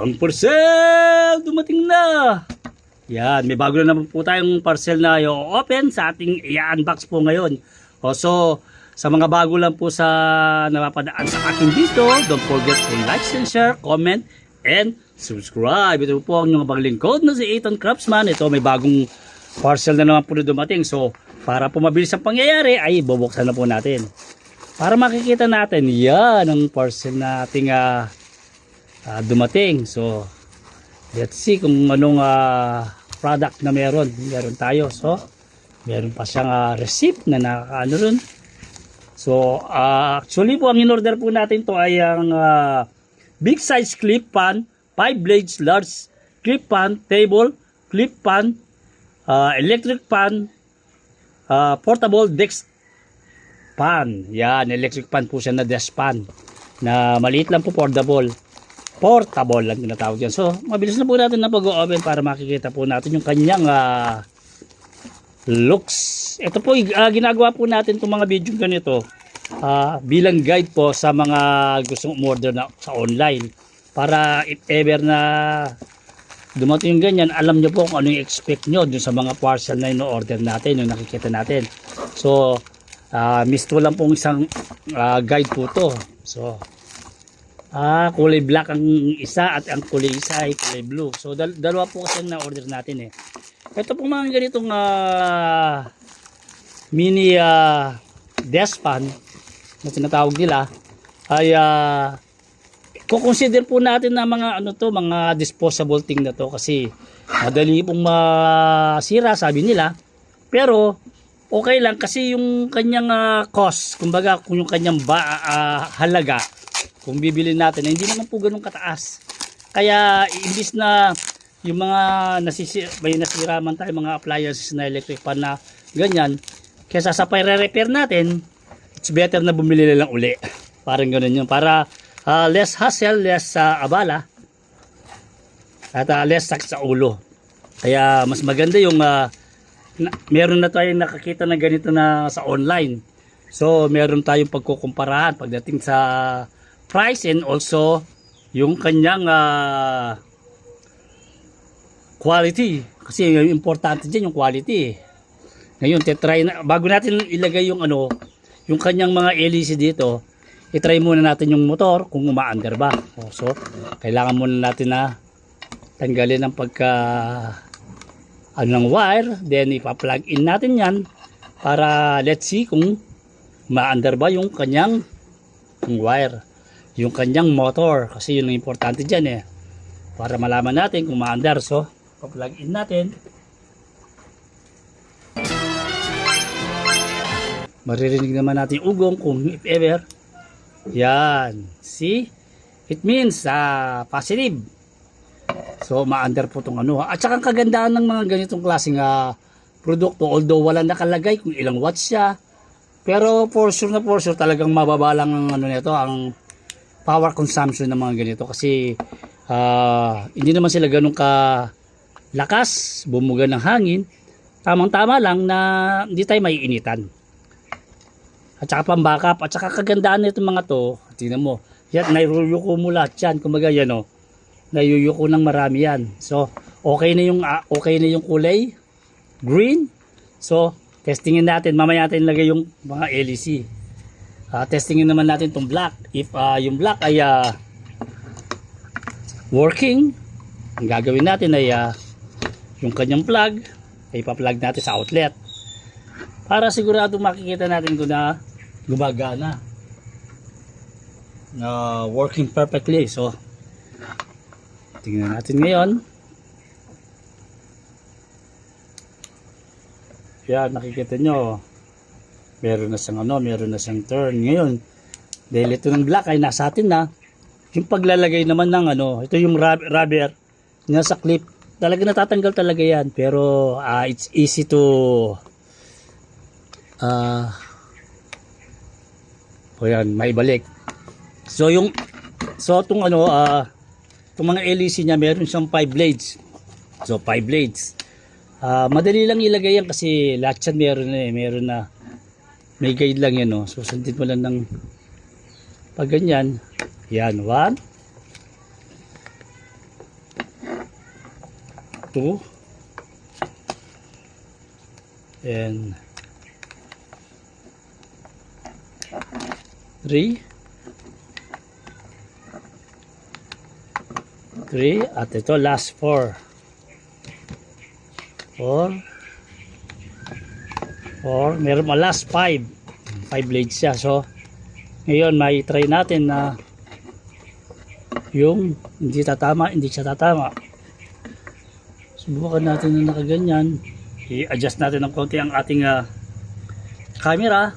Ang parcel! Dumating na! Yan, may bago na naman po tayong parcel na i-open sa ating i-unbox po ngayon. O so, sa mga bago lang po sa napapadaan sa akin dito, don't forget to like and share, comment, and subscribe. Ito po ang inyong paglingkod na si Ethan Craftsman. Ito may bagong parcel na naman po na dumating. So, para po mabilis ang pangyayari, ay bubuksan na po natin. Para makikita natin, yan ang parcel na ating ah, ah, dumating. So, let's see kung anong ah, product na meron. Meron tayo. So, meron pa siyang ah, receipt na nakaano ron. So, ah, actually po, ang in-order po natin to ay ang ah, big size clip pan, 5 blades large clip pan, table, clip pan, ah, electric pan, ah, portable desk pan. Yan, electric pan po siya na desk pan. Na maliit lang po, portable. Portable lang tinatawag yan. So, mabilis na po natin na pag-open para makikita po natin yung kanyang ah, looks. Ito po, ah, ginagawa po natin itong mga video ganito ah, bilang guide po sa mga gustong umorder na sa online. Para if ever na dumating yung ganyan, alam nyo po kung ano yung expect nyo dun sa mga parcel na ino-order natin, yung nakikita natin. So, ah misto lang pong isang ah, guide po to. So, ah kulay black ang isa at ang kulay isa ay kulay blue. So, dal- dalawa po kasi na-order natin eh. Ito pong mga ganitong ah, mini ah, desk fan na tinatawag nila ay uh, consider po natin na mga ano to, mga disposable thing na to kasi madali pong masira sabi nila. Pero okay lang kasi yung kanyang ah, cost, kumbaga kung yung kanyang ba, ah, halaga kung bibili natin, eh, hindi naman po ganun kataas. Kaya imbis na yung mga nasisi, may nasira man tayo mga appliances na electric pan na ganyan, kesa sa pare-repair natin, it's better na bumili na lang uli. Parang ganun yun. Para ah, less hassle, less ah, abala, at ah, less sakit sa ulo. Kaya mas maganda yung ah, na, meron na tayong nakakita na ganito na sa online. So, meron tayong pagkukumparahan pagdating sa price and also yung kanyang ah, quality. Kasi yung importante dyan yung quality. Ngayon, tetry na, bago natin ilagay yung ano, yung kanyang mga LEC dito, itry muna natin yung motor kung umaandar ba. O, so, kailangan muna natin na tanggalin ang pagka ano ng wire, then ipa-plug in natin yan para let's see kung maandar ba yung kanyang yung wire, yung kanyang motor. Kasi yun ang importante dyan eh. Para malaman natin kung maandar so pa-plug in natin. Maririnig naman natin yung ugong kung if ever. Yan. See? It means ah positive. So, ma-under po itong ano. At saka ang kagandahan ng mga ganitong klaseng ah, produkto, although wala nakalagay kung ilang watts siya, pero for sure na for sure talagang mababa lang ang ano nito, ang power consumption ng mga ganito kasi ah, hindi naman sila ganun ka lakas, bumuga ng hangin. Tamang-tama lang na hindi tayo maiinitan. At saka pang backup, at saka kagandaan nito mga to, tingnan mo, yan, nairuyuko mo lahat yan, kumaga yan o, nayuyuko ng marami yan. So, okay na yung ah, okay na yung kulay green. So, testingin natin. Mamaya natin lagay yung mga LEC. Ah, testingin naman natin tong black. If ah, yung black ay ah, working, ang gagawin natin ay ah, yung kanyang plug ay pa-plug natin sa outlet. Para sigurado makikita natin kung na gumagana. Na working perfectly. So, Tingnan natin ngayon. Yan, nakikita nyo. Meron na siyang ano, meron na siyang turn. Ngayon, dahil ito ng black ay nasa atin na. Yung paglalagay naman ng ano, ito yung rub- rubber, nasa clip. Talaga natatanggal talaga yan. Pero ah, it's easy to ah o yan, maibalik. So yung so itong ano ah itong mga LEC niya meron siyang 5 blades. So 5 blades. Ah, madali lang ilagay yan kasi lahat yan meron na eh, meron na may guide lang yan oh. So sundin mo lang ng pag ganyan. Yan, 1 2 and 3 3 at ito last 4 4 4 meron pa last 5 5 blades siya. So ngayon may try natin na yung hindi tatama hindi siya tatama. Subukan natin na nakaganyan. I-adjust natin ng konti ang ating ah, camera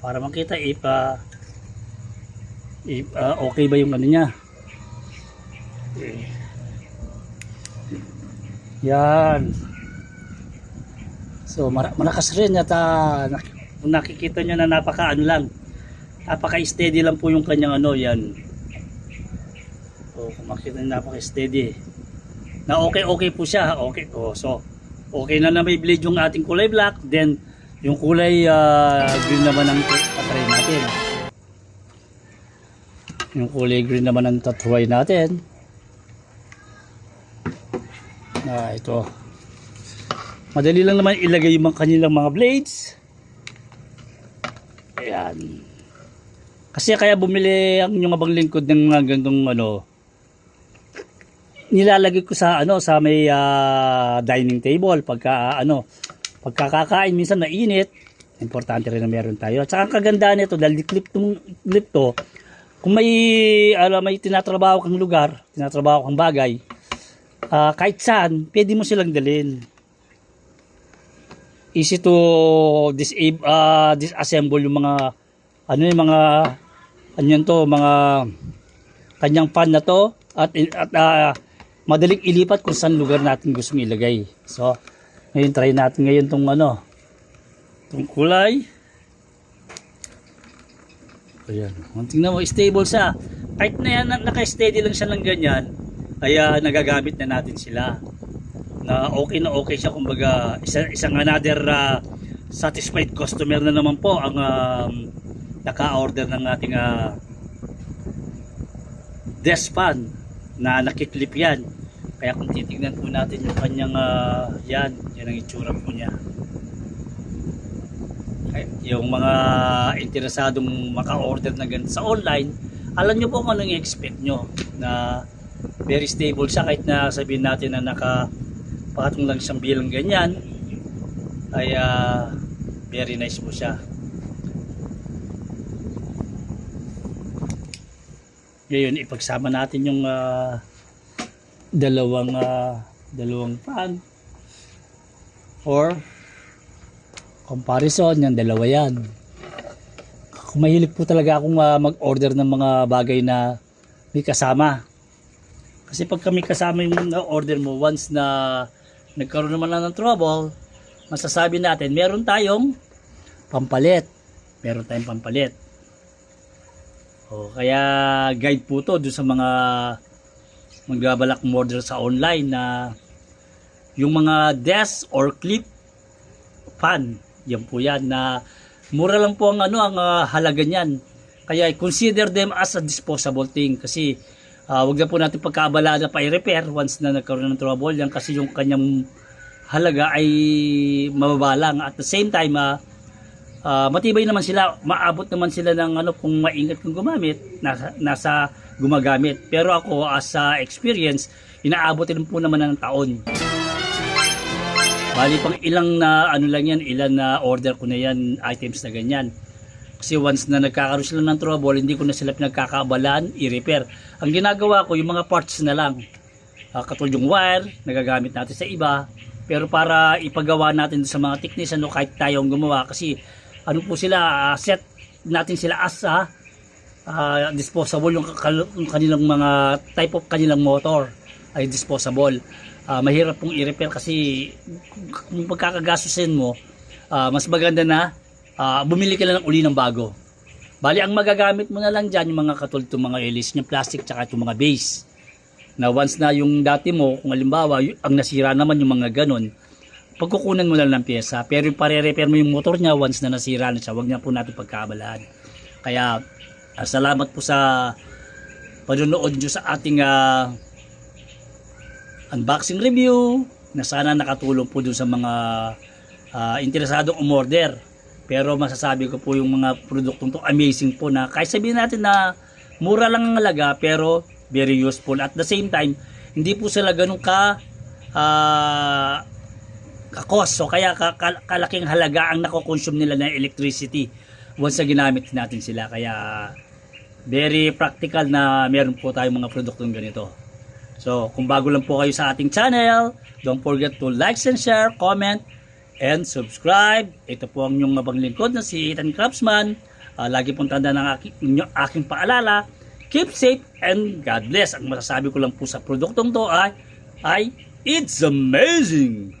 para makita if, ah, if ah, okay ba yung ano niya. Yan so malakas rin at ah, kung nakikita nyo na napaka ano lang. Napaka steady lang po yung kanyang ano yan. O kung makita nyo napaka steady na okay okay po siya okay oh, so okay na na may blade yung ating kulay black then yung kulay ah, green naman ang patry natin. Yung kulay green naman ang tatry natin. Na ito madali lang naman ilagay yung kanilang mga blades. Ayan. Kasi kaya bumili ang yung abang lingkod ng mga gantong ano nilalagay ko sa ano sa may ah, dining table pagka ano pagkakakain. Minsan mainit. Importante rin na meron tayo. At saka ang kagandahan nito dahil clip tong clip to kung may ano, may tinatrabaho kang lugar tinatrabaho kang bagay ah, kahit saan pwede mo silang dalhin easy to disable ah, disassemble yung mga ano yung mga yun to mga kanyang pan na to at, at ah, madaling ilipat kung saan lugar natin gusto ilagay. So, ngayon try natin ngayon tong ano, tong kulay. Ayan. Tingnan mo, stable siya. Kahit na yan, na- naka-steady lang siya ng ganyan, ay ah, nagagamit na natin sila. Na okay na okay siya. Kumbaga, isa, isang another ah, satisfied customer na naman po ang um, naka-order ng ating desk fan na nakiklip yan. Kaya kung titignan po natin yung kanyang ah, yan, yan ang itsura po niya. Yung mga interesadong maka-order na ganito sa online, alam nyo po kung anong i-expect nyo na very stable siya kahit na sabihin natin na naka pakatong lang siyang bilang ganyan ay ah, very nice po siya. Ngayon, ipagsama natin yung ah, dalawang ah, dalawang fan or comparison yung dalawa yan. Kung mahilig po talaga akong ah, mag-order ng mga bagay na may kasama. Kasi pag kami kasama yung order mo, once na nagkaroon naman lang ng trouble, masasabi natin, meron tayong pampalit. Meron tayong pampalit. O, kaya guide po to doon sa mga magbabalak order sa online na yung mga desk or clip fan, yan po yan na mura lang po ang ano ang ah, halaga niyan. Kaya consider them as a disposable thing kasi ah, wag na po natin pagkaabala na pa i-repair once na nagkaroon ng trouble yan kasi yung kanyang halaga ay mababa lang. At the same time, ah, ah, matibay naman sila, maabot naman sila ng ano kung maingat kung gumamit, nasa, nasa gumagamit. Pero ako as a experience, inaabot din po naman ng taon. Bali pang ilang na ano lang yan, ilan na order ko na yan, items na ganyan. Kasi once na nagkakaroon sila ng trouble, hindi ko na sila pinagkakaabalaan, i-repair. Ang ginagawa ko, yung mga parts na lang. Uh, katulad yung wire, nagagamit natin sa iba. Pero para ipagawa natin sa mga technician, no, kahit tayo ang gumawa, kasi ano po sila, ah, set natin sila as ah, disposable yung, kanilang mga type of kanilang motor ay disposable. Ah, mahirap pong i-repair kasi kung pagkakagastusin mo, ah, mas maganda na ah, bumili ka lang ng uli ng bago. Bali, ang magagamit mo na lang dyan, yung mga katulad itong mga elis niya, plastic, tsaka itong mga base. Na once na yung dati mo, kung halimbawa, ang nasira naman yung mga ganon, pagkukunan mo lang ng pyesa. Pero yung pare-repair mo yung motor niya, once na nasira na siya, wag niya po natin pagkaabalaan. Kaya, ah, salamat po sa panonood nyo sa ating ah, unboxing review na sana nakatulong po dun sa mga ah, interesadong umorder. Pero masasabi ko po yung mga produktong to amazing po na kahit sabihin natin na mura lang ang halaga pero very useful. At the same time, hindi po sila ganun ka ah, kakos. So kaya ka- ka- kalaking halaga ang nakokonsume nila ng electricity once na ginamit natin sila. Kaya very practical na meron po tayong mga produktong ganito. So kung bago lang po kayo sa ating channel, don't forget to like and share, comment, and subscribe. Ito po ang inyong mabang lingkod na si Ethan Craftsman. Ah, lagi pong tanda ng aking, aking paalala. Keep safe and God bless. Ang masasabi ko lang po sa produktong to ay, ay it's amazing!